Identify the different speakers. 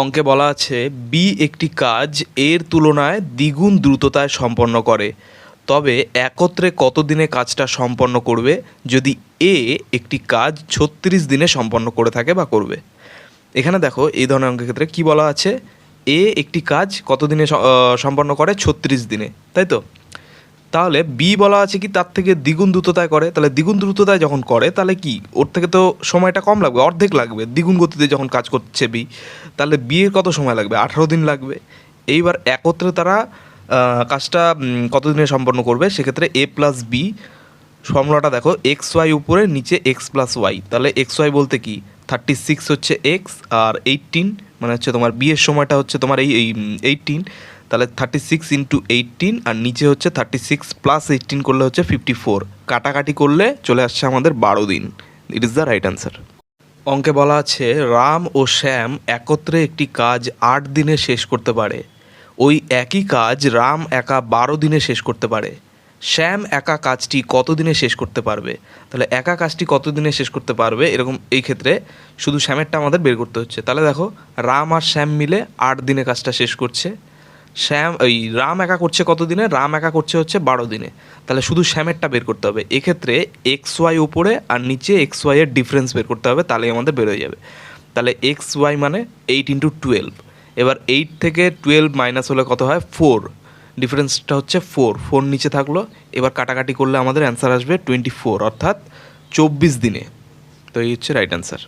Speaker 1: অঙ্কে বলা আছে বি একটি কাজ এর তুলনায় দ্বিগুণ দ্রুততায় সম্পন্ন করে। তবে একত্রে কত দিনে কাজটা সম্পন্ন করবে? যদি এ একটি কাজ ছত্রিশ দিনে সম্পন্ন করে থাকে বা করবে। এখানে দেখো, এই ধরনের অঙ্কের ক্ষেত্রে কী বলা আছে? এ একটি কাজ কত দিনে সম্পন্ন করে? ছত্রিশ দিনে। তাই তো? তাহলে বি বলা আছে কি তার থেকে দ্বিগুণ দ্রুততায় করে। তাহলে দ্বিগুণ দ্রুততায় যখন করে তাহলে কি? ওর থেকে তো সময়টা কম লাগবে অর্ধেক লাগবে দ্বিগুণ গতিতে যখন কাজ করছে বি তাহলে বি এর কত সময় লাগবে? আঠারো দিন লাগবে। এইবার একত্রে তারা কাজটা উম, কত দিনে সম্পন্ন করবে? সেক্ষেত্রে এ প্লাস বি ফর্মুলাটা দেখো এক্স ওয়াই উপরে নিচে এক্স প্লাস ওয়াই তাহলে এক্স ওয়াই বলতে কি? থার্টি সিক্স হচ্ছে এক্স আর এইটিন মানে হচ্ছে তোমার বিয়ের সময়টা হচ্ছে তোমার এই এই এইটিন তাহলে থার্টি সিক্স ইন্টু এইটিন আর নিচে হচ্ছে থার্টি সিক্স প্লাস এইটিন করলে হচ্ছে ফিফটি ফোর কাটাকাটি করলে চলে আসছে আমাদের বারো দিন। It is the right answer অঙ্কে বলা আছে, রাম ও শ্যাম একত্রে একটি কাজ আট দিনে শেষ করতে পারে। ওই একই কাজ রাম একা বারো দিনে শেষ করতে পারে। শ্যাম একা কাজটি কত দিনে শেষ করতে পারবে? তাহলে একা কাজটি কত দিনে শেষ করতে পারবে? এরকম এই ক্ষেত্রে শুধু শ্যামেরটা আমাদের বের করতে হচ্ছে। তাহলে দেখো, রাম আর শ্যাম মিলে আট দিনে কাজটা শেষ করছে। শ্যাম ওই রাম একা করছে কত দিনে রাম একা করছে হচ্ছে বারো দিনে। তাহলে শুধু শ্যামেরটা বের করতে হবে। এক্ষেত্রে এক্স ওয়াই উপরে আর নিচে এক্স ওয়াই এর ডিফারেন্স বের করতে হবে, তাহলেই আমাদের বেরোয় যাবে। তাহলে এক্স ওয়াই মানে এইট ইন্টু টুয়েলভ। এবার এইট থেকে টুয়েলভ মাইনাস হলে কত হয়? ফোর। ডিফারেন্সটা হচ্ছে ফোর ফোর নিচে থাকল, এবার কাটাকাটি করলে আমাদের অ্যান্সার আসবে টোয়েন্টি ফোর অর্থাৎ চব্বিশ দিনে। তো এই হচ্ছে রাইট অ্যান্সার